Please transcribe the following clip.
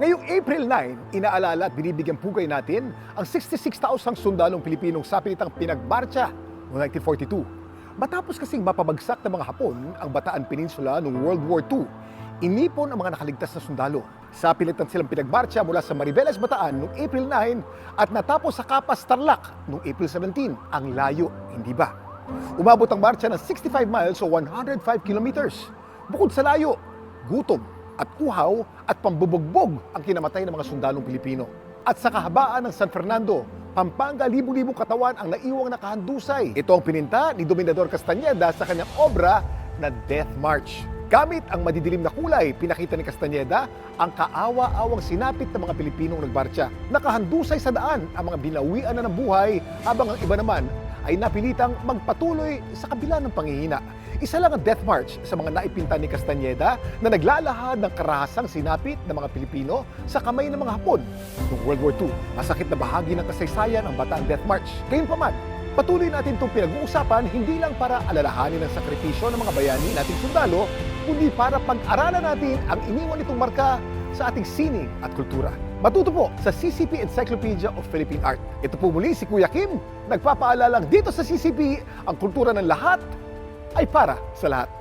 Ngayong April 9, inaalala at binibigyan pugay natin ang 66,000 sundalong Pilipinong sapilitang pinagmarcha noong 1942. Matapos kasing mapabagsak ng mga Hapon ang Bataan Peninsula noong World War II, inipon ang mga nakaligtas na sundalo. Sapilitan silang pinagmarcha mula sa Maribeles, Bataan noong April 9 at natapos sa Kapas, Tarlac noong April 17. Ang layo, hindi ba? Umabot ang marcha ng 65 miles o 105 kilometers. Bukod sa layo, gutom at kuhaw at pambubugbog ang kinamatay ng mga sundalong Pilipino. At sa kahabaan ng San Fernando, Pampanga, libu-libong katawan ang naiwang nakahandusay. Ito ang pininta ni Dominador Castañeda sa kanyang obra na Death March. Gamit ang madidilim na kulay, pinakita ni Castañeda ang kaawa-awang sinapit ng mga Pilipinong nagbarcha. Nakahandusay sa daan ang mga binawian na ng buhay habang ang iba naman ay napilitang magpatuloy sa kabila ng panghihina. Isa lang ang death march sa mga naipinta ni Castañeda na naglalahad ng karahasang sinapit ng mga Pilipino sa kamay ng mga Hapon noong World War II. Masakit na bahagi ng kasaysayan ang Bataan Death March. Gayunpaman, patuloy natin itong pinag-uusapan hindi lang para alalahanin ang sakripisyo ng mga bayani nating sundalo, kundi para pag-aralan natin ang iniwan nitong marka sa ating sining at kultura. Matuto po sa CCP Encyclopedia of Philippine Art. Ito po muli si Kuya Kim, nagpapaalalang dito sa CCP, ang kultura ng lahat ay para sa lahat.